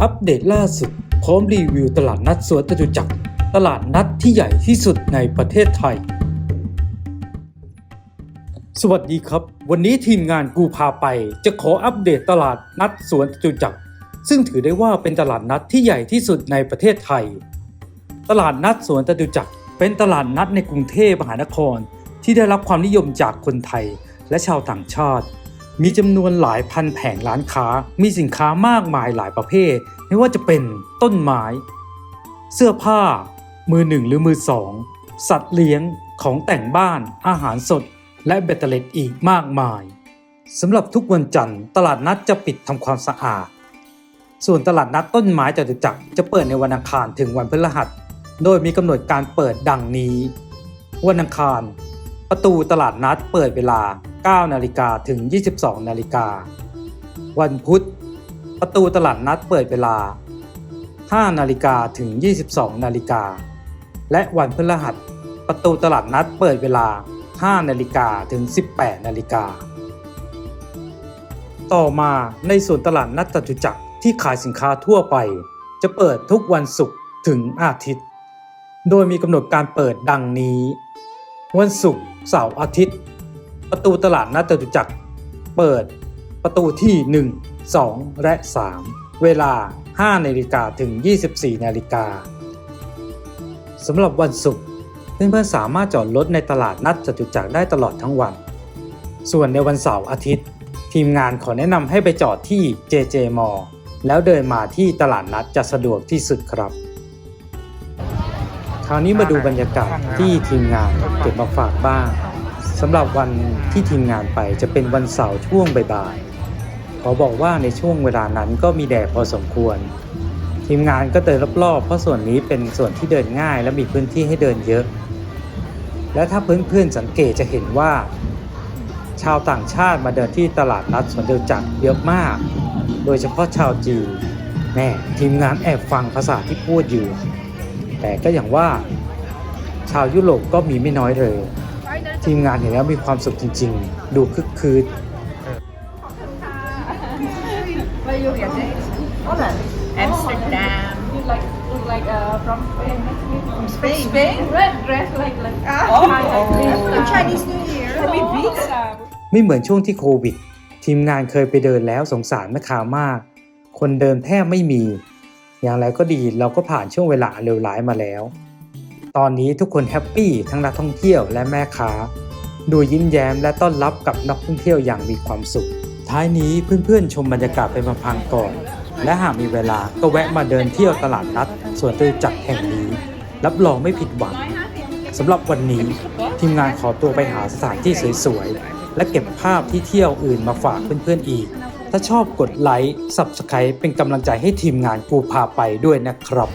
อัปเดตล่าสุด พร้อมรีวิวตลาดนัดสวนจตุจักร ตลาดนัดที่ใหญ่ที่สุดในประเทศไทย สวัสดีครับ วันนี้ทีมงานกูพาไป จะขออัปเดตตลาดนัดสวนจตุจักร ซึ่งถือได้ว่าเป็นตลาดนัดที่ใหญ่ที่สุดในประเทศไทย ตลาดนัดสวนจตุจักร เป็นตลาดนัดในกรุงเทพมหานคร ที่ได้รับความนิยมจากคนไทยและชาวต่างชาติ มีจำนวนหลายพันแผงร้านค้า มีสินค้ามากมายหลายประเภท ไม่ว่าจะเป็นต้นไม้ เสื้อผ้า มือหนึ่งหรือมือสอง สัตว์เลี้ยง ของแต่งบ้าน อาหารสด และเบตเตอร์เล็ตอีกมากมายสำหรับทุกวันจันทร์ตลาดนัดจะปิดทำความสะอาด ส่วนตลาดนัดต้นไม้จตุจักรจะเปิดในวันอังคารถึงวันพฤหัส โดยมีกำหนดการเปิดดังนี้ วันอังคาร ประตูตลาดนัดเปิดเวลา 9 นาฬิกาถึง 22 นาฬิกา วันพุธ ประตูตลาดนัดเปิดเวลา 5 นาฬิกาถึง 22 นาฬิกา และวันพฤหัส ประตูตลาดนัดเปิดเวลา 5 นาฬิกาถึง 18 นาฬิกา ต่อมาในส่วนตลาดนัดจตุจักรที่ขายสินค้าทั่วไป จะเปิดทุกวันศุกร์ถึงอาทิตย์ โดยมีกำหนดการเปิดดังนี้ วันศุกร์เสาร์อาทิตย์ ประตูตลาดนัดจตุจักรเปิดประตูที่ 1 2 และ 3 เวลา 5นาฬิกาถึง 24นาฬิกาสำหรับวันศุกร์เพื่อนๆสามารถจอดรถในตลาดนัดจตุจักรได้ตลอดทั้งวัน ส่วนในวันเสาร์อาทิตย์ ทีมงานขอแนะนำให้ไปจอดที่ JJ m a l l แล้วเดินมาที่ตลาดนัดจะสะดวกที่สุดครับคราวนี้มาดูบรรยากาศที่ทีมงานเก็บมาฝากบ้าง สำหรับวันที่ทีมงานไปจะเป็นวันเสาร์ช่วงบ่ายๆขอบอกว่าในช่วงเวลานั้นก็มีแดดพอสมควร ทีมงานก็เดินรอบๆ เพราะส่วนนี้เป็นส่วนที่เดินง่ายและมีพื้นที่ให้เดินเยอะ และถ้าเพื่อนๆสังเกตจะเห็นว่า ชาวต่างชาติมาเดินที่ตลาดนัดสวนเดลจักรเยอะมาก โดยเฉพาะชาวจีนแน่ทีมงานแอบฟังภาษาที่พูดอยู่ แต่ก็อย่างว่า ชาวยุโรปก็มีไม่น้อยเลย ทีมงานเห็นแล้วมีความสุขจริง ๆ ดูคึกคืน Where you get it? Holland. Amsterdam. You like like uh, from Spain? From Spain. Spain? Red dress like like Ah, oh, oh. Chinese New Year. Happy Pizza. ไม่เหมือนช่วงที่โควิด ทีมงานเคยไปเดินแล้วสงสารแม่ค้ามาก คนเดินแทบไม่มี อย่างไรก็ดีเราก็ผ่านช่วงเวลาเลวร้ายมาแล้ว ตอนนี้ทุกคนแฮปปี้ทั้งนักท่องเที่ยวและแม่ค้า ดูยิ้มแย้มและต้อนรับกับนักท่องเที่ยวอย่างมีความสุข ท้ายนี้เพื่อนๆชมบรรยากาศไปมาพังก่อน และหากมีเวลาก็แวะมาเดินเที่ยวตลาดนัดสวนจตุจักรแห่งนี้ รับรองไม่ผิดหวังสำหรับวันนี้ทีมงานขอตัวไปหาสถานที่สวยๆ และเก็บภาพที่เที่ยวอื่นมาฝากเพื่อนๆอีก ถ้าชอบกดไลค์ Subscribe เป็นกำลังใจให้ทีมงานกูพาไปด้วยนะครับ